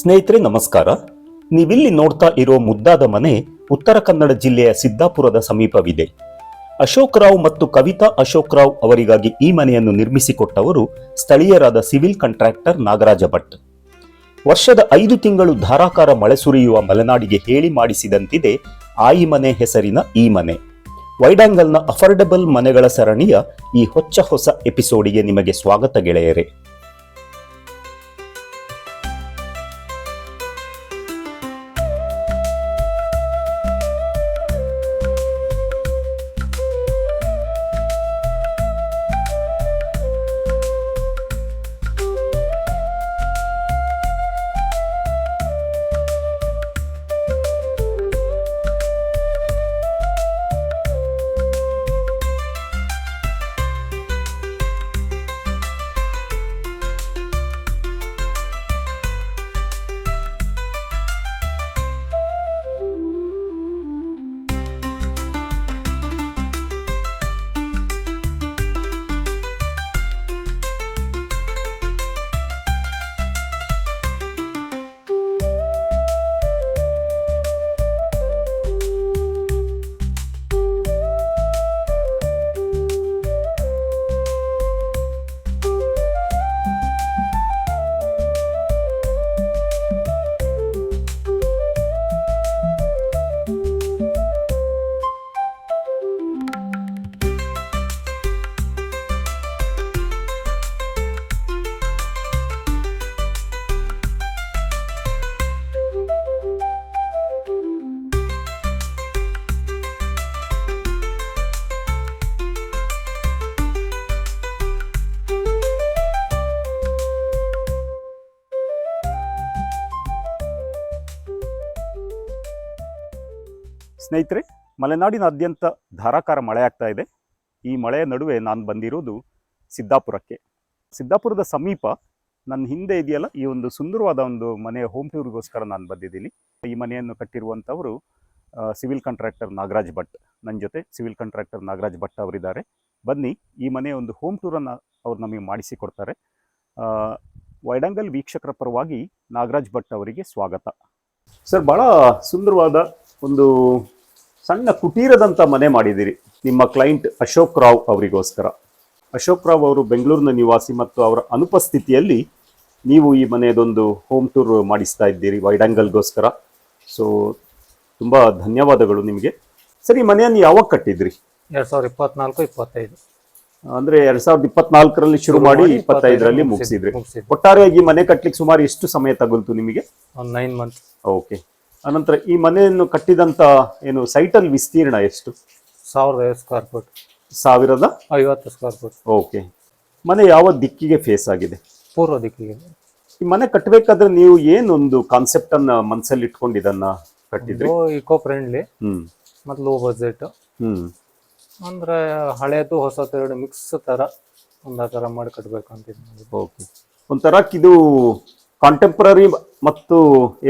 ಸ್ನೇಹಿತರೆ, ನಮಸ್ಕಾರ. ನೀವಿಲ್ಲಿ ನೋಡ್ತಾ ಇರೋ ಮುದ್ದಾದ ಮನೆ ಉತ್ತರ ಕನ್ನಡ ಜಿಲ್ಲೆಯ ಸಿದ್ದಾಪುರದ ಸಮೀಪವಿದೆ. ಅಶೋಕ್ ರಾವ್ ಮತ್ತು ಕವಿತಾ ಅಶೋಕ್ ರಾವ್ ಅವರಿಗಾಗಿ ಈ ಮನೆಯನ್ನು ನಿರ್ಮಿಸಿಕೊಟ್ಟವರು ಸ್ಥಳೀಯರಾದ ಸಿವಿಲ್ ಕಾಂಟ್ರಾಕ್ಟರ್ ನಾಗರಾಜ ಭಟ್. ವರ್ಷದ ಐದು ತಿಂಗಳು ಧಾರಾಕಾರ ಮಳೆ ಸುರಿಯುವ ಮಲೆನಾಡಿಗೆ ಹೇಳಿ ಮಾಡಿಸಿದಂತಿದೆ ಆಯಿ ಮನೆ ಹೆಸರಿನ ಈ ಮನೆ. ವೈಡಾಂಗಲ್ನ ಅಫರ್ಡಬಲ್ ಮನೆಗಳ ಸರಣಿಯ ಈ ಹೊಚ್ಚ ಹೊಸ ಎಪಿಸೋಡಿಗೆ ನಿಮಗೆ ಸ್ವಾಗತ ಗೆಳೆಯರೇ. ಸ್ನೇಹಿತರೆ, ಮಲೆನಾಡಿನಾದ್ಯಂತ ಧಾರಾಕಾರ ಮಳೆ ಆಗ್ತಾ ಇದೆ. ಈ ಮಳೆಯ ನಡುವೆ ನಾನು ಬಂದಿರೋದು ಸಿದ್ದಾಪುರಕ್ಕೆ. ಸಿದ್ದಾಪುರದ ಸಮೀಪ ನನ್ನ ಹಿಂದೆ ಇದೆಯಲ್ಲ, ಈ ಒಂದು ಸುಂದರವಾದ ಒಂದು ಮನೆಯ ಹೋಮ್ ಟೂರ್ಗೋಸ್ಕರ ನಾನು ಬಂದಿದ್ದೀನಿ. ಈ ಮನೆಯನ್ನು ಕಟ್ಟಿರುವಂಥವರು ಸಿವಿಲ್ ಕಾಂಟ್ರಾಕ್ಟರ್ ನಾಗರಾಜ್ ಭಟ್. ನನ್ನ ಜೊತೆ ಸಿವಿಲ್ ಕಾಂಟ್ರಾಕ್ಟರ್ ನಾಗರಾಜ್ ಭಟ್ ಅವರಿದ್ದಾರೆ. ಬನ್ನಿ, ಈ ಮನೆಯ ಒಂದು ಹೋಮ್ ಟೂರನ್ನು ಅವ್ರು ನಮಗೆ ಮಾಡಿಸಿಕೊಡ್ತಾರೆ. ವೈಡಂಗಲ್ ವೀಕ್ಷಕರ ಪರವಾಗಿ ನಾಗರಾಜ್ ಭಟ್ ಅವರಿಗೆ ಸ್ವಾಗತ. ಸರ್ ಭಾಳ ಸುಂದರವಾದ ಒಂದು ಸಣ್ಣ ಕುಟೀರದಂತ ಮನೆ ಮಾಡಿದ್ದೀರಿ. ನಿಮ್ಮ ಕ್ಲೈಂಟ್ ಅಶೋಕ್ ರಾವ್ ಅವರಿಗೋಸ್ಕರ. ಅಶೋಕ್ ರಾವ್ ಅವರು ಬೆಂಗಳೂರಿನ ನಿವಾಸಿ ಮತ್ತು ಅವರ ಅನುಪಸ್ಥಿತಿಯಲ್ಲಿ ನೀವು ಈ ಮನೆಯದೊಂದು ಹೋಮ್ ಟೂರ್ ಮಾಡಿಸ್ತಾ ಇದ್ದೀರಿ ವೈಡಂಗಲ್ಗೋಸ್ಕರ ಸೊ ತುಂಬ ಧನ್ಯವಾದಗಳು ನಿಮಗೆ. ಸರಿ ಮನೆಯನ್ನು ಯಾವಾಗ ಕಟ್ಟಿದ್ರಿ? ಎರಡ್ ಸಾವಿರದ ಇಪ್ಪತ್ನಾಲ್ಕು ಇಪ್ಪತ್ತೈದು. ಅಂದ್ರೆ ಎರಡ್ ಸಾವಿರದ ಇಪ್ಪತ್ನಾಲ್ಕರಲ್ಲಿ ಶುರು ಮಾಡಿ ಇಪ್ಪತ್ತೈದರಲ್ಲಿ ಮುಗಿಸಿದ್ರಿ. ಮುಗಿಸಿದ್ವಿ. ಒಟ್ಟಾರೆಯಾಗಿ ಈ ಮನೆ ಕಟ್ಟಲಿಕ್ಕೆ ಸುಮಾರು ಎಷ್ಟು ಸಮಯ ತಗುಲ್ತು ನಿಮಗೆ? ಒಂದು ನೈನ್ ಮಂತ್ ಓಕೆ ಅನಂತರ ಈ ಮನೆಯನ್ನು ಕಟ್ಟಿದಂತ ಏನು ಸೈಟಲ್ ವಿಸ್ತೀರ್ಣ ಎಷ್ಟು? ಸಾವಿರದ ಐವತ್ತು ಸ್ಕ್ವೇರ್ ಫುಟ್ ಸಾವಿರದ ಐವತ್ತು ಸ್ಕ್ವೇರ್ ಫುಟ್ ಓಕೆ. ಮನೆ ಯಾವ ದಿಕ್ಕಿಗೆ ಫೇಸ್ ಆಗಿದೆ? ಪೂರ್ವ ದಿಕ್ಕಿಗೆ. ಈ ಮನೆ ಕಟ್ಟಬೇಕಾದ್ರೆ ನೀವು ಏನೊಂದು ಕಾನ್ಸೆಪ್ಟ್ ಅನ್ನ ಮನಸ್ಸಲ್ಲಿ ಇಟ್ಕೊಂಡು ಇದನ್ನ ಕಟ್ಟಿದ್ರಿ? ಇಕೋ ಫ್ರೆಂಡ್ಲಿ ಹ್ಮ್. ಮತ್ತು ಲೋ ಬಜೆಟ್ ಹ್ಮ್. ಅಂದ್ರೆ ಹಳೇದು ಹೊಸ ಎರಡು ಮಿಕ್ಸ್ ತರ ಒಂದ ತರ ಮಾಡಿ ಕಟ್ಟಬೇಕು ಅಂತ ಇದ್. ಓಕೆ. ಒಂಥರ ಇದು ಕಾಂಟೆಂಪ್ರರಿ ಮತ್ತು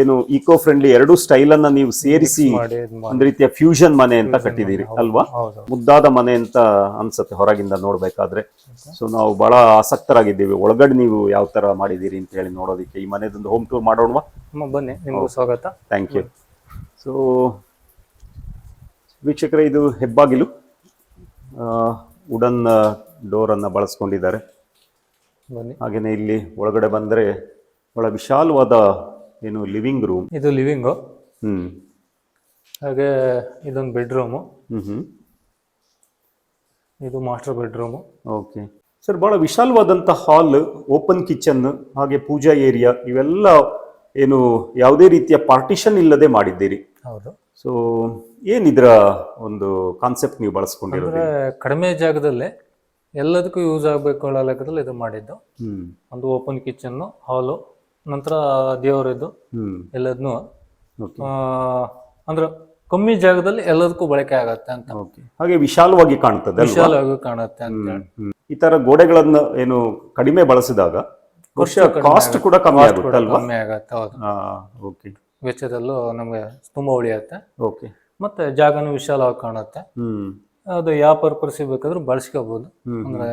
ಏನು ಇಕೋ ಫ್ರೆಂಡ್ಲಿ ಎರಡು ಸ್ಟೈಲ್ ಅನ್ನ ನೀವು ಸೇರಿಸಿ ಒಂದು ರೀತಿಯ ಫ್ಯೂಷನ್ ಮನೆ ಅಂತ ಕಟ್ಟಿದೀರಿ ಅಲ್ವಾ? ಮುದ್ದಾದ ಮನೆ ಅಂತ ಅನ್ಸುತ್ತೆ ಹೊರಗಿಂದ ನೋಡ್ಬೇಕಾದ್ರೆ. ಸೊ ನಾವು ಬಹಳ ಆಸಕ್ತರಾಗಿದ್ದೀವಿ. ಒಳಗಡೆ ನೀವು ಯಾವ ತರ ಮಾಡಿದೀರಿ ಅಂತ ಹೇಳಿ ನೋಡೋದಿಕ್ಕೆ ಈ ಮನೆದೊಂದು ಹೋಮ್ ಟೂರ್ ಮಾಡೋಣವಾ? ಬನ್ನಿ ನಿಮಗೂ ಸ್ವಾಗತ. ಥ್ಯಾಂಕ್ ಯು ಸೊ ವೀಕ್ಷಕರೇ ಇದು ಹೆಬ್ಬಾಗಿಲು. ವುಡನ್ ಅನ್ನ ಬಳಸ್ಕೊಂಡಿದ್ದಾರೆ. ಬನ್ನಿ. ಹಾಗೆಯೇ ಇಲ್ಲಿ ಒಳಗಡೆ ಬಂದರೆ ಬಹಳ ವಿಶಾಲವಾದ ಏನು ಲಿವಿಂಗ್ ರೂಮ್. ಇದು ಲಿವಿಂಗು. ಹ್ಮ್. ಹಾಗೆ ಇದೊಂದು ಬೆಡ್ರೂಮು. ಹ್ಮ್ ಹ್ಮ್ ಇದು ಮಾಸ್ಟರ್ ಬೆಡ್ರೂಮು. ಓಕೆ. ಸರ್ ಬಹಳ ವಿಶಾಲವಾದಂಥ ಹಾಲ್ ಓಪನ್ ಕಿಚನ್ ಹಾಗೆ ಪೂಜಾ ಏರಿಯಾ ಇವೆಲ್ಲ ಏನು ಯಾವುದೇ ರೀತಿಯ ಪಾರ್ಟಿಷನ್ ಇಲ್ಲದೆ ಮಾಡಿದ್ದೀರಿ. ಹೌದು. ಸೊ ಏನಿದ್ರ ಒಂದು ಕಾನ್ಸೆಪ್ಟ್ ನೀವು ಬಳಸ್ಕೊಂಡಿರೋದು? ಅಂದ್ರೆ ಕಡಿಮೆ ಜಾಗದಲ್ಲೇ ಎಲ್ಲದಕ್ಕೂ ಯೂಸ್ ಆಗಬೇಕು ಅನ್ನೋ ಲೆಕ್ಕದಲ್ಲಿ ಇದು ಮಾಡಿದ್ದು. ಹ್ಮ್. ಒಂದು ಓಪನ್ ಕಿಚನ್ನು ಹಾಲು ನಂತರ ದೇವರದ್ದು ಹ್ಮ್. ಎಲ್ಲದನ್ನು ಓಕೆ ಅಂದ್ರೆ ಕಮ್ಮಿ ಜಾಗದಲ್ಲಿ ಎಲ್ಲದಕ್ಕೂ ಬಳಕೆ ಆಗತ್ತೆ ಅಂತ. ಓಕೆ ಹಾಗೆ ವಿಶಾಲವಾಗಿ ಕಾಣ್ತದೆ ಅಲ್ವಾ? ವಿಶಾಲವಾಗಿ ಕಾಣುತ್ತೆ ಅಂತ ಹೇಳಿ. ಹ್ಮ್. ಈ ತರ ಗೋಡೆಗಳನ್ನ ಏನು ಕಡಿಮೆ ಬಳಸಿದಾಗ ವರ್ಷ ಕಡಿಮೆ ಕಾಸ್ಟ್ ಕೂಡ ಕಮ್ಮಿ Cost ಆಗುತ್ತೆ ಅಲ್ವಾ? ಕಮ್ಮಿ ಆಗತ್ತೆ ಹೌದು. ಓಕೆ ವೆಚ್ಚದಲ್ಲೂ ನಮಗೆ ತುಂಬಾ ಉಳಿಯತ್ತೆ. ಓಕೆ ಮತ್ತೆ ಜಾಗನೂ ವಿಶಾಲವಾಗಿ ಕಾಣುತ್ತೆ. ಹ್ಮ್. ಅದು ಯಾವ ಪರ್ಪಸ್ ಬೇಕಾದ್ರೂ ಬಳಸ್ಕೋಬಹುದು ಅಂದ್ರೆ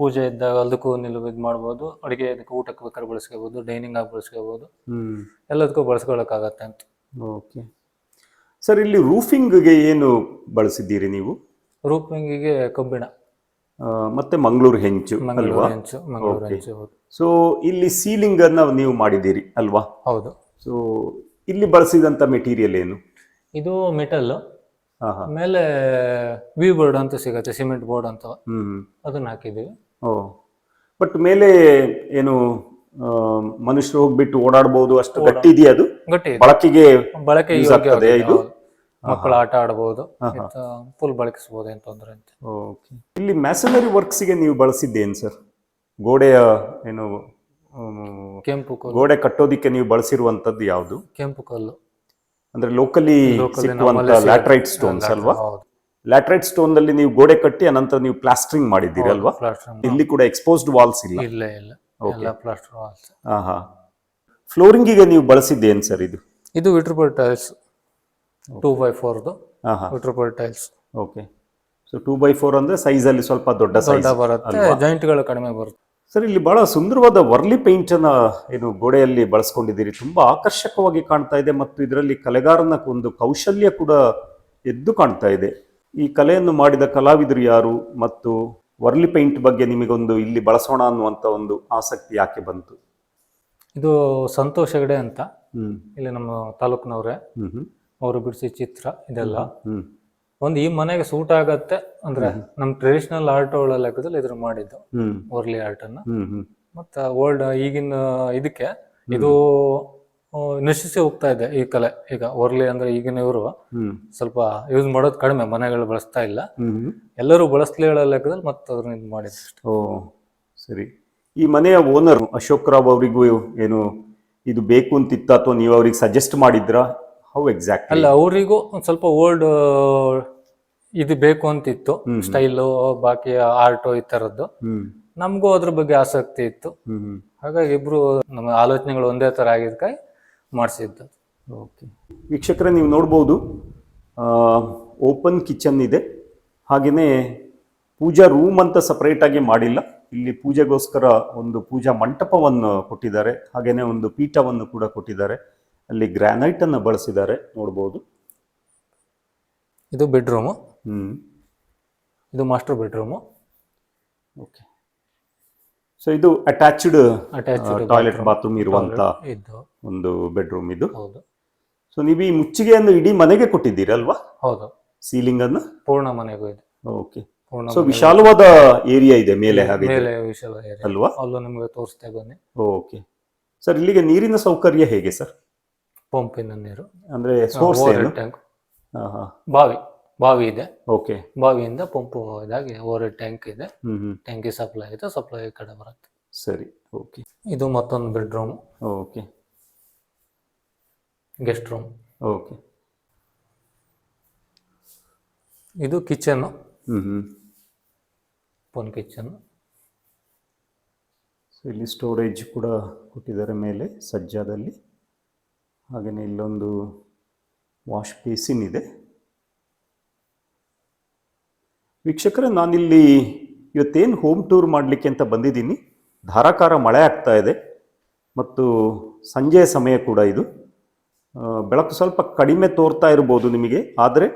ಪೂಜೆ ಇದ್ದಾಗ ಅದಕ್ಕೂ ನಿಲುವು ಇದು ಮಾಡ್ಬೋದು ಅಡುಗೆ ಇದಕ್ಕೆ ಊಟಕ್ಕೆ ಬೇಕಾದ್ರೆ ಬಳಸ್ಕೋಬೋದು ಡೈನಿಂಗ್ ಆಗಿ ಬಳಸ್ಕೋಬೋದು. ಎಲ್ಲದಕ್ಕೂ ಬಳಸ್ಕೊಳಕ್ಕಾಗತ್ತೆ ಅಂತ. ಓಕೆ. ಸರ್ ಇಲ್ಲಿ ರೂಫಿಂಗ್ಗೆ ಏನು ಬಳಸಿದ್ದೀರಿ ನೀವು? ರೂಫಿಂಗಿಗೆ ಕಬ್ಬಿಣ. ಮತ್ತೆ ಮಂಗಳೂರು ಹೆಂಚು ಅಲ್ವಾ? ಹೆಂಚು ಮಂಗಳೂರು ಹೆಂಚು ಹೌದು. ಸೊ ಇಲ್ಲಿ ಸೀಲಿಂಗ್ ಅನ್ನ ನೀವು ಮಾಡಿದ್ದೀರಿ ಅಲ್ವಾ? ಹೌದು. ಸೊ ಇಲ್ಲಿ ಬಳಸಿದಂತ ಮೆಟೀರಿಯಲ್ ಏನು? ಇದು ಮೆಟಲ್ ಮೇಲೆ ವಿ ಬೋರ್ಡ್ ಅಂತ ಸಿಗತ್ತೆ ಸಿಮೆಂಟ್ ಬೋರ್ಡ್ ಅಂತ. ಅದನ್ನ ಹಾಕಿದೀವಿ ಓ. ಬಟ್ ಮೇಲೆ ಏನು ಮನುಷ್ಯರು ಹೋಗ್ಬಿಟ್ಟು ಓಡಾಡಬಹುದು ಅಷ್ಟು ಗಟ್ಟಿ ಇದೆಯಾ ಅದು. ಬಳಕೆಗೆ ಬಳಕೆ ಯೋಗ್ಯ ಇದು? ಮಕ್ಕಳು ಆಟ ಹಾ. ಫುಲ್ ಬಳಕಿಸಬಹುದು ಏನ್ ತೊಂದರೆ ಅಂತ. ಓಕೆ ಇಲ್ಲಿ ಮ್ಯಾಸನರಿ ವರ್ಕ್ಸ್ಗೆ ನೀವು ಬಳಸಿದ್ದೇನು ಸರ್ ಗೋಡೆಯ ಏನು ಕೆಂಪು ಕಲ್ಲು. ಗೋಡೆ ಕಟ್ಟೋದಿಕ್ಕೆ ನೀವು ಬಳಸಿರುವಂತದ್ದು ಯಾವುದು? ಕೆಂಪು ಕಲ್ಲು. ಅಂದ್ರೆ ಲೋಕಲಿ ಸಿಕ್ಕುವಂತ ಲ್ಯಾಟ್ರೈಟ್ ಸ್ಟೋನ್ಸ್ ಅಲ್ವಾ? ಲ್ಯಾಟ್ರೈಟ್ ಸ್ಟೋನ್ನಲ್ಲಿ ನೀವು ಗೋಡೆ ಕಟ್ಟಿ ಅನಂತರ ನೀವು ಪ್ಲಾಸ್ಟರಿಂಗ್ ಮಾಡಿದ್ದೀರಿ ಅಲ್ವಾ? ಇಲ್ಲಿ ಕೂಡ ಎಕ್ಸ್ಪೋಸ್ಡ್ ವಾಲ್ಸ್ ಇಲ್ಲ? ಇಲ್ಲ ಇಲ್ಲ. ಎಲ್ಲ ಪ್ಲಾಸ್ಟರ್ ವಾಲ್ಸ್ ಹಾ ಹಾ ಫ್ಲೋರಿಂಗಿಗೆ ನೀವು ಬಳಸಿದ್ದೇನು ಸರ್ ಇದು? ಇದು vitrified tiles two by ಫೋರ್ದು vitrified tiles okay so two by four ಅಂದ್ರೆ ಸೈಜ್ ಅಲ್ಲಿ ಸ್ವಲ್ಪ ದೊಡ್ಡ ದೊಡ್ಡ ಸೈಜ್ ಬರುತ್ತೆ ಜಾಯಿಂಟ್ಗಳು ಕಡಿಮೆ ಬರುತ್ತೆ. ಸರ್ ಇಲ್ಲಿ ಬಹಳ ಸುಂದರವಾದ ವರ್ಲಿ ಪೇಂಟ್ ಅನ್ನ ಏನು ಗೋಡೆಯಲ್ಲಿ ಬಳಸ್ಕೊಂಡಿದ್ದೀರಿ. ತುಂಬಾ ಆಕರ್ಷಕವಾಗಿ ಕಾಣ್ತಾ ಇದೆ ಮತ್ತು ಇದರಲ್ಲಿ ಕಲೆಗಾರನ ಒಂದು ಕೌಶಲ್ಯ ಕೂಡ ಎದ್ದು ಕಾಣ್ತಾ ಇದೆ. ಈ ಕಲೆಯನ್ನು ಮಾಡಿದ ಕಲಾವಿದರು ಯಾರು ಮತ್ತು ವರ್ಲಿ ಪೇಂಟ್ ಬಗ್ಗೆ ನಿಮಗೊಂದು ಇಲ್ಲಿ ಬಳಸೋಣ ಅನ್ನುವಂತ ಒಂದು ಆಸಕ್ತಿ ಯಾಕೆ ಬಂತು? ಇದು ಸಂತೋಷ ಹೆಗಡೆ ಅಂತ. ಇಲ್ಲಿ ನಮ್ಮ ತಾಲೂಕಿನವ್ರೆ. ಅವರು ಬಿಡಿಸಿ ಚಿತ್ರ ಇದೆಲ್ಲ. ಒಂದು ಈ ಮನೆಗೆ ಸೂಟ್ ಆಗತ್ತೆ ಅಂದ್ರೆ ನಮ್ ಟ್ರೆಡಿಷನಲ್ ಆರ್ಟ್ ಒಳ ಲೆಕ್ಕದಲ್ಲಿ ಇದ್ರ ಮಾಡಿದ್ದು. ಓರ್ಲಿ ಆರ್ಟ್ ಅನ್ನ. ಮತ್ತೆ ಓಲ್ಡ್ ಈಗಿನ ಇದಕ್ಕೆ ಇದು ನಶಿಸಿ ಹೋಗ್ತಾ ಇದೆ ಈ ಕಲೆ. ಈಗ ಓರ್ಲಿ ಅಂದ್ರೆ ಈಗಿನ ಇವರು ಸ್ವಲ್ಪ ಯೂಸ್ ಮಾಡೋದು ಕಡಿಮೆ ಮನೆಗಳು ಬಳಸ್ತಾ ಇಲ್ಲ. ಎಲ್ಲರೂ ಬಳಸ್ಲಿ ಹೇಳೋ ಲೆಕ್ಕದಲ್ಲಿ ಮತ್ತೆ ಅದ್ರಿಂದ ಇದು ಓ ಸರಿ. ಈ ಮನೆಯ ಓನರ್ ಅಶೋಕ್ ರಾವ್ ಅವರಿಗೂ ಏನು ಇದು ಬೇಕು ಅಂತಿತ್ತ ಅಥವಾ ನೀವು ಅವ್ರಿಗೆ ಸಜೆಸ್ಟ್ ಮಾಡಿದ್ರಾ? ಹೌ ಎಕ್ಸಾಕ್ಟ್ ಅಲ್ಲ ಅವರಿಗೂ ಒಂದ್ ಸ್ವಲ್ಪ ಓಲ್ಡ್ ಇದು ಬೇಕು ಅಂತಿತ್ತು. ಸ್ಟೈಲು ಬಾಕಿ ಆರ್ಟ್ ಈ ತರದ್ದು ನಮಗೂ ಅದ್ರ ಬಗ್ಗೆ ಆಸಕ್ತಿ ಇತ್ತು. ಹಾಗಾಗಿ ಇಬ್ರು ನಮ್ಮ ಆಲೋಚನೆಗಳು ಒಂದೇ ತರ ಆಗಿದ್ದಕ್ಕಾಗಿ ಮಾಡಿಸಿದ್ದು. ಓಕೆ. ವೀಕ್ಷಕರೇ ನೀವು ನೋಡ್ಬೋದು ಓಪನ್ ಕಿಚನ್ ಇದೆ. ಹಾಗೆಯೇ ಪೂಜಾ ರೂಮ್ ಅಂತ ಸಪರೇಟ್ ಆಗಿ ಮಾಡಿಲ್ಲ. ಇಲ್ಲಿ ಪೂಜೆಗೋಸ್ಕರ ಒಂದು ಪೂಜಾ ಮಂಟಪವನ್ನು ಕೊಟ್ಟಿದ್ದಾರೆ. ಹಾಗೆಯೇ ಒಂದು ಪೀಠವನ್ನು ಕೂಡ ಕೊಟ್ಟಿದ್ದಾರೆ. ಅಲ್ಲಿ ಗ್ರಾನೈಟ್ ಅನ್ನು ಬಳಸಿದ್ದಾರೆ. ನೋಡ್ಬೋದು. ಇದು ಬೆಡ್ರೂಮು. ಹ್ಮ್. ಇದು ಮಾಸ್ಟರ್ ಬೆಡ್ರೂಮು ಓಕೆ ಸೊ ಇದು ಅಟ್ಯಾಚ್ಡ್ ಅಟ್ಯಾಚ್ಡ್ ಟಾಯ್ಲೆಟ್ ಬಾತ್ರೂಮ್ ಇರುವಂತ ಇದು ಒಂದು ಬೆಡ್ರೂಮ್ ಇದು. ಹೌದು. ಸೊ ನೀವು ಈ ಮುಚ್ಚಿಗೆಯನ್ನು ಇಡೀ ಮನೆಗೆ ಕೊಟ್ಟಿದ್ದೀರಲ್ವಾ? ಹೌದು. ಸೀಲಿಂಗ್ ಅನ್ನು? ಪೂರ್ಣ ಮನೆಗೂ ಇದೆ. ಓಕೆ ಪೂರ್ಣ ಸೊ ವಿಶಾಲವಾದ ಏರಿಯಾ ಇದೆ ಮೇಲೆ ಹಾಗೆ ಮೇಲೆ ವಿಶಾಲ ಏರಿಯಾ ಅಲ್ವಾ? ಅಲ್ಲೂ ನಿಮಗೆ ತೋರಿಸ್ತಾ ಬನ್ನಿ. ಓಕೆ ಸರ್ ಇಲ್ಲಿಗೆ ನೀರಿನ ಸೌಕರ್ಯ ಹೇಗೆ ಸರ್ ಪಂಪಿನ ನೀರು. ಅಂದ್ರೆ ಸೋರ್ಸ್ ಏನು? ಟ್ಯಾಂಕ್ ಬಾವಿ. ಬಾವಿ ಇದೆ. ಓಕೆ. ಬಾವಿಯಿಂದ ಪಂಪು ಇದಾಗಿ ಓವರ್ ಟ್ಯಾಂಕ್ ಇದೆ. ಹ್ಮ್ ಹ್ಮ್. ಟ್ಯಾಂಕಿ ಸಪ್ಲೈ ಇದೆ ಸಪ್ಲೈ ಈ ಕಡೆ ಬರುತ್ತೆ. ಸರಿ ಓಕೆ. ಇದು ಮತ್ತೊಂದು bedroom. Okay. Guest room. Okay. ಇದು ಕಿಚನ್ ಹ್ಮ್ ಹ್ಮ್. Open kitchen. ಸೊ ಇಲ್ಲಿ ಸ್ಟೋರೇಜ್ ಕೂಡ ಕೊಟ್ಟಿದ್ದಾರೆ ಮೇಲೆ ಸಜ್ಜಾದಲ್ಲಿ. ಹಾಗೆಯೇ ಇಲ್ಲೊಂದು ವಾಶ್ ಬೇಸಿನ್ ಇದೆ. ವೀಕ್ಷಕರೇ, ನಾನಿಲ್ಲಿ ಇವತ್ತೇನು ಹೋಮ್ ಟೂರ್ ಮಾಡಲಿಕ್ಕೆ ಅಂತ ಬಂದಿದ್ದೀನಿ. ಧಾರಾಕಾರ ಮಳೆ ಆಗ್ತಾ ಇದೆ ಮತ್ತು ಸಂಜೆಯ ಸಮಯ ಕೂಡ ಇದು. ಬೆಳಕು ಸ್ವಲ್ಪ ಕಡಿಮೆ ತೋರ್ತಾ ಇರ್ಬೋದು ನಿಮಗೆ, ಆದರೆ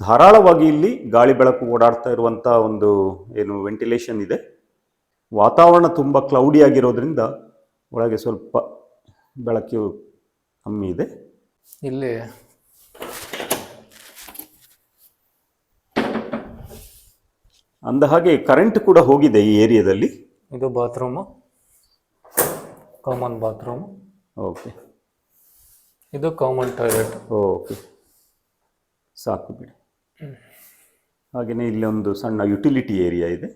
ಧಾರಾಳವಾಗಿ ಇಲ್ಲಿ ಗಾಳಿ ಬೆಳಕು ಓಡಾಡ್ತಾ ಇರುವಂಥ ಒಂದು ಏನು ವೆಂಟಿಲೇಷನ್ ಇದೆ. ವಾತಾವರಣ ತುಂಬ ಕ್ಲೌಡಿ ಆಗಿರೋದ್ರಿಂದ ಒಳಗೆ ಸ್ವಲ್ಪ ಬೆಳಕು ಕಮ್ಮಿ ಇದೆ. ಇಲ್ಲಿ ಅಂದ ಹಾಗೆ ಕರೆಂಟ್ ಕೂಡ ಹೋಗಿದೆ ಈ ಏರಿಯಾದಲ್ಲಿ ಇದು ಬಾತ್ರೂಮು ಕಾಮನ್ ಬಾತ್ರೂಮ್ ಓಕೆ ಇದು ಕಾಮನ್ ಟಾಯ್ಲೆಟ್ ಓಕೆ ಸಾಕು ಬಿಡಿ. ಹಾಗೆಯೇ ಇಲ್ಲಿ ಒಂದು ಸಣ್ಣ ಯುಟಿಲಿಟಿ ಏರಿಯಾ ಇದೆ.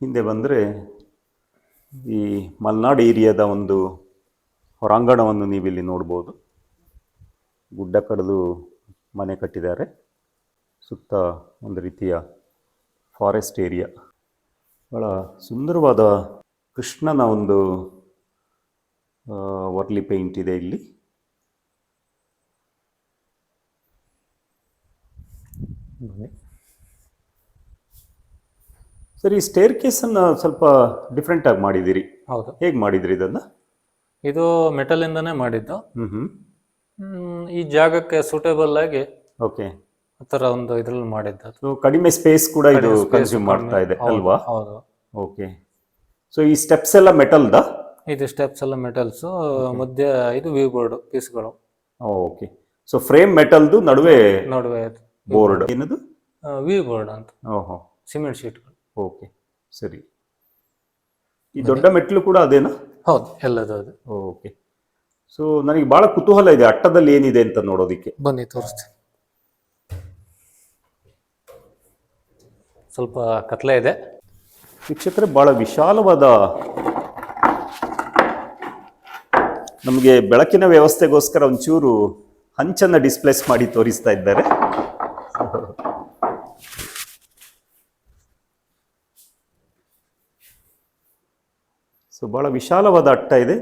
ಹಿಂದೆ ಬಂದರೆ ಈ ಮಲ್ನಾಡು ಏರಿಯಾದ ಒಂದು ಹೊರಾಂಗಣವನ್ನು ನೀವಿಲ್ಲಿ ನೋಡ್ಬೋದು. ಗುಡ್ಡ ಕಡಿದು ಮನೆ ಕಟ್ಟಿದ್ದಾರೆ. ಸುತ್ತ ಒಂದು ರೀತಿಯ ಫಾರೆಸ್ಟ್ ಏರಿಯಾ ಭಾಳ ಸುಂದರವಾದ ಕೃಷ್ಣನ ಒಂದು ವರ್ಲಿ ಪೇಂಟ್ ಇದೆ ಇಲ್ಲಿ. ಸರ್ ಈ ಸ್ಟೇರ್ ಕೇಸನ್ನು ಸ್ವಲ್ಪ ಡಿಫ್ರೆಂಟ್ ಆಗಿ ಮಾಡಿದ್ದೀರಿ. ಹೌದು. ಹೇಗೆ ಮಾಡಿದ್ರಿ ಇದನ್ನು? ಇದು ಮೆಟಲ್ ಇಂದಾನೇ ಮಾಡಿದ್ದು. ಹ್ಞೂ ಹ್ಞೂ ಈ ಜಾಗಕ್ಕೆ ಸೂಟೇಬಲ್ ಆಗಿ ಓಕೆ ಥರ ಒಂದು ಇದ್ರಲ್ಲಿ ಮಾಡಿದ್ದು ಅದು. ಸೊ ಕಡಿಮೆ ಸ್ಪೇಸ್ ಕೂಡ ಇದು ಕಡಿಮೆ space ಕನ್ಸ್ಯೂಮ್ ಮಾಡ್ತಾ ಇದೆ ಹೌದು, ಅಲ್ವಾ? ಹೌದು. ಓಕೆ ಸೊ ಈ ಸ್ಟೆಪ್ಸ್ ಎಲ್ಲ ಮೆಟಲ್ದ ಇದು ಸ್ಟೆಪ್ಸ್ ಎಲ್ಲ ಮೆಟಲ್ಸ್ ಮಧ್ಯ ಇದು ವ್ಯೂ ಬೋರ್ಡ್ ಪೀಸ್ಗಳು ಓಕೆ ಸೊ ಫ್ರೇಮ್ ಮೆಟಲ್ದು ನಡುವೆ ನಡುವೆ ಬೋರ್ಡ್ ಏನದು? ವ್ಯೂ ಬೋರ್ಡ್ ಅಂತ. ಓಹೋ. ಸಿಮೆಂಟ್ ಶೀಟ್ಗಳು ಓಕೆ ಸರಿ. ಈ ದೊಡ್ಡ ಮೆಟ್ಲು ಕೂಡ ಅದೇನಾ? ಹೌದು ಎಲ್ಲದು ಅದು. ಓಕೆ ಸೊ ನನಗೆ ಬಹಳ ಕುತೂಹಲ ಇದೆ ಅಟ್ಟದಲ್ಲಿ ಏನಿದೆ ಅಂತ ನೋಡೋದಿಕ್ಕೆ. ಬನ್ನಿ ತೋರಿಸ್ತೀನಿ. ಸ್ವಲ್ಪ ಕತ್ಲೆ ಇದೆ. ವೀಕ್ಷಕರೇ ಭಾಳ ವಿಶಾಲವಾದ ನಮಗೆ ಬೆಳಕಿನ ವ್ಯವಸ್ಥೆಗೋಸ್ಕರ ಒಂಚೂರು ಹಂಚನ್ನು ಡಿಸ್ಪ್ಲೇಸ್ ಮಾಡಿ ತೋರಿಸ್ತಾ ಇದ್ದಾರೆ. ಸೊ ಭಾಳ ವಿಶಾಲವಾದ ಅಟ್ಟ ಇದೆ.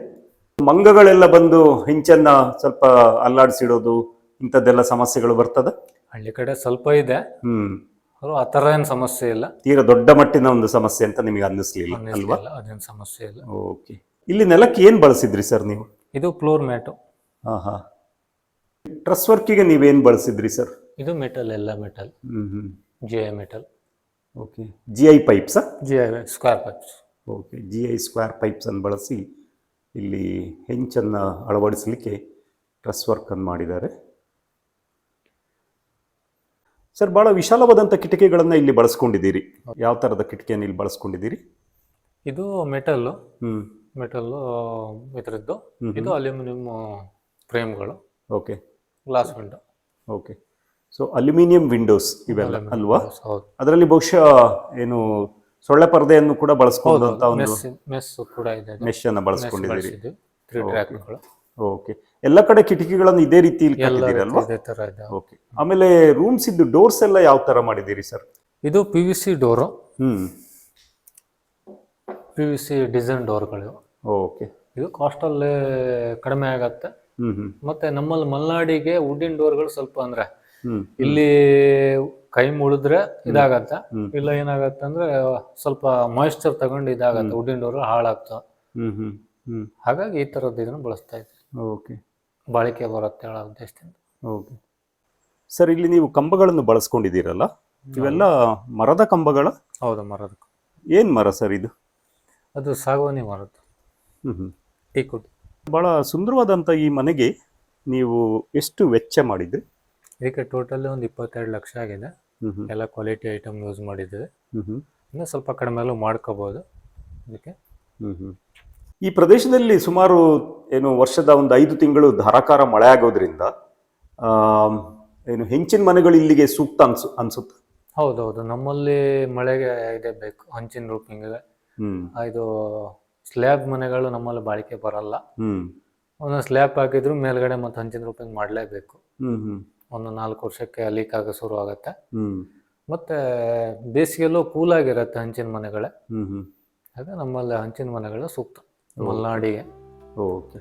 ಮಂಗಗಳೆಲ್ಲ ಬಂದು ಹಿಂಚನ್ನ ಸ್ವಲ್ಪ ಅಲ್ಲಾಡಿಸಿಡೋದು ಇಂಥದ್ದೆಲ್ಲ ಸಮಸ್ಯೆಗಳು ಬರ್ತದ? ಹಳ್ಳಿ ಕಡೆ ಸ್ವಲ್ಪ ಇದೆ. ಹ್ಮ್. ಆ ಥರ ಏನು ಸಮಸ್ಯೆ ಇಲ್ಲ. ತೀರಾ ದೊಡ್ಡ ಮಟ್ಟಿನ ಒಂದು ಸಮಸ್ಯೆ ಅಂತ ನಿಮಗೆ ಅನ್ನಿಸ್ಲಿಲ್ಲ ಅಲ್ವಾ? ಅದೇನು ಸಮಸ್ಯೆ ಇಲ್ಲ. ಓಕೆ. ಇಲ್ಲಿ ನೆಲಕ್ಕೆ ಏನು ಬಳಸಿದ್ರಿ ಸರ್ ನೀವು? ಇದು ಫ್ಲೋರ್ ಮ್ಯಾಟು. ಹಾಂ ಹಾಂ ಟ್ರಸ್ ವರ್ಕಿಗೆ ನೀವೇನು ಬಳಸಿದ್ರಿ ಸರ್? ಇದು ಮೆಟಲ್ ಎಲ್ಲ ಮೆಟಲ್. ಹ್ಞೂ ಹ್ಞೂ G I metal. Okay. G I pipes? G I square pipes. Okay. G I square ಪೈಪ್ಸನ್ನು ಬಳಸಿ ಇಲ್ಲಿ ಹೆಂಚನ್ನು ಅಳವಡಿಸಲಿಕ್ಕೆ ಟ್ರಸ್ ವರ್ಕನ್ನು ಮಾಡಿದ್ದಾರೆ. ಸರ್ ಭಾಳ ವಿಶಾಲವಾದಂಥ ಕಿಟಕಿಗಳನ್ನು ಇಲ್ಲಿ ಬಳಸ್ಕೊಂಡಿದ್ದೀರಿ. ಯಾವ ಥರದ ಕಿಟಕಿಯನ್ನು ಇಲ್ಲಿ ಬಳಸ್ಕೊಂಡಿದ್ದೀರಿ? ಇದು ಮೆಟಲ್ಲು. ಮೆಟಲ್ಲು ಇದರದ್ದು. ಇದು aluminium ಫ್ರೇಮ್ಗಳು. Okay. Glass window. Okay. So aluminium windows ಇವೆಲ್ಲ ಅಲ್ವಾ? ಅದರಲ್ಲಿ ಬಹುಶಃ ಏನು ಸೊಳ್ಳೆ ಪರದೆಯನ್ನು ಕೂಡ ಬಳಸ್ಕೊಂಡು ಮೆಸ್ ಕೂಡ ಇದೆ ಮೆಶ್ ಅನ್ನು ಬಳಸ್ಕೊಂಡಿದ್ದೀರಿ. ಓಕೆ. ಎಲ್ಲ ಕಡೆ ಕಿಟಕಿಗಳನ್ನು ಇದೇ ರೀತಿಯಲ್ಲಿ ಎಲ್ಲ ಕಟ್ಟಿದ್ದೀರಿ ಅಲ್ವಾ? ಇದೇ ಥರ ಇದೆ. ಓಕೆ ಆಮೇಲೆ ರೂಮ್ಸ್ ಇದ್ದು ಡೋರ್ಸ್ ಎಲ್ಲ ಯಾವ ತರ ಮಾಡಿದ್ದೀರಿ ಸರ್ ಇದು ಪಿ ವಿ ಸಿ ಡೋರು ಹ್ಮ್. ಪಿ ವಿ ಸಿ ಡಿಸೈನ್ ಡೋರ್ಗಳು ಓಕೆ ಇದು ಕಾಸ್ಟಲ್ಲಿ ಕಡಿಮೆ ಆಗತ್ತೆ. ಹ್ಮ್ ಹ್ಮ್. ಮತ್ತೆ ನಮ್ಮಲ್ಲಿ ಮಲ್ನಾಡಿಗೆ ವುಡಿನ್ ಡೋರ್ಗಳು ಸ್ವಲ್ಪ ಅಂದ್ರೆ ಹ್ಮ್ ಇಲ್ಲಿ ಕೈ ಮುಳಿದ್ರೆ ಇದಾಗತ್ತೆ. ಇಲ್ಲ ಏನಾಗತ್ತೆ ಅಂದ್ರೆ ಸ್ವಲ್ಪ ಮಾಯಿಶ್ಚರ್ ತಗೊಂಡು ಇದಾಗತ್ತೆ ವುಡಿನ್ ಡೋರ್ ಹಾಳಾಗ್ತಾವ. ಹ್ಮ್ ಹ್ಮ್ ಹ್ಮ್. ಹಾಗಾಗಿ ಈ ತರದ್ದು ಇದನ್ನು ಬಳಸ್ತಾ ಇದ್ರಿ ಓಕೆ ಬಾಳಿಕೆ ಬರುತ್ತೆ ಹೇಳೋ ಉದ್ದೇಶದಿಂದ. ಓಕೆ. ಸರ್ ಇಲ್ಲಿ ನೀವು ಕಂಬಗಳನ್ನು ಬಳಸ್ಕೊಂಡಿದ್ದೀರಲ್ಲ? ಇವೆಲ್ಲ ಮರದ ಕಂಬಗಳ? ಹೌದು ಮರದ ಏನ್ ಮರ ಸರ್ ಇದು? ಅದು ಸಾಗವಾನಿ ಮರದ್ದು. ಹ್ಮ್ ಹ್ಮ್. ಟೀಕುಡ್ ಬಹಳ ಸುಂದರವಾದಂಥ ಈ ಮನೆಗೆ ನೀವು ಎಷ್ಟು ವೆಚ್ಚ ಮಾಡಿದ್ರಿ ಇದಕ್ಕೆ ಟೋಟಲ್ ಒಂದು ಇಪ್ಪತ್ತೆರಡು ಲಕ್ಷ ಆಗಿದೆ. ಎಲ್ಲ ಕ್ವಾಲಿಟಿ ಐಟಮ್ ಯೂಸ್ ಮಾಡಿದ್ದೀವಿ. ಇನ್ನೂ ಸ್ವಲ್ಪ ಕಡಿಮೆಲ್ಲೂ ಮಾಡ್ಕೋಬೋದು. ಅದಕ್ಕೆ ಹ್ಞೂ ಹ್ಮ್. ಈ ಪ್ರದೇಶದಲ್ಲಿ ಸುಮಾರು ಏನು ವರ್ಷದ ಒಂದು ಐದು ತಿಂಗಳು ಧಾರಾಕಾರ ಮಳೆ ಆಗೋದ್ರಿಂದ ಏನು ಹೆಂಚಿನ ಮನೆಗಳು ಇಲ್ಲಿಗೆ ಸೂಕ್ತ ಅನ್ಸು ಅನ್ಸುತ್ತೆ? ಹೌದೌದು. ನಮ್ಮಲ್ಲಿ ಮಳೆಗೆ ಇದೆ ಬೇಕು ಹಂಚಿನ ರೂಪಿಂಗ್ ಹ್ಮ್. ಇದು ಸ್ಲ್ಯಾಬ್ ಮನೆಗಳು ನಮ್ಮಲ್ಲಿ ಬಾಳಿಕೆ ಬರಲ್ಲ. ಹ್ಮ್. ಒಂದೊಂದು ಸ್ಲ್ಯಾಬ್ ಹಾಕಿದ್ರು ಮೇಲ್ಗಡೆ ಮತ್ತೆ ಹಂಚಿನ ರೂಪಿಂಗ್ ಮಾಡಲೇಬೇಕು. ಹ್ಮ್ ಹ್ಮ್. ಒಂದು ನಾಲ್ಕು ವರ್ಷಕ್ಕೆ ಲೀಕ್ ಆಗ ಶುರು ಆಗುತ್ತೆ. ಹ್ಮ್. ಮತ್ತೆ ಬೇಸಿಗೆಲ್ಲೂ ಕೂಲ್ ಆಗಿರುತ್ತೆ ಹಂಚಿನ ಮನೆಗಳೇ. ಹ್ಮ್ ಹ್ಮ್. ಹಾಗೆ ನಮ್ಮಲ್ಲಿ ಹಂಚಿನ ಮನೆಗಳು ಸೂಕ್ತ. ಮಲೆನಾಡಿಗೆ ಓಕೆ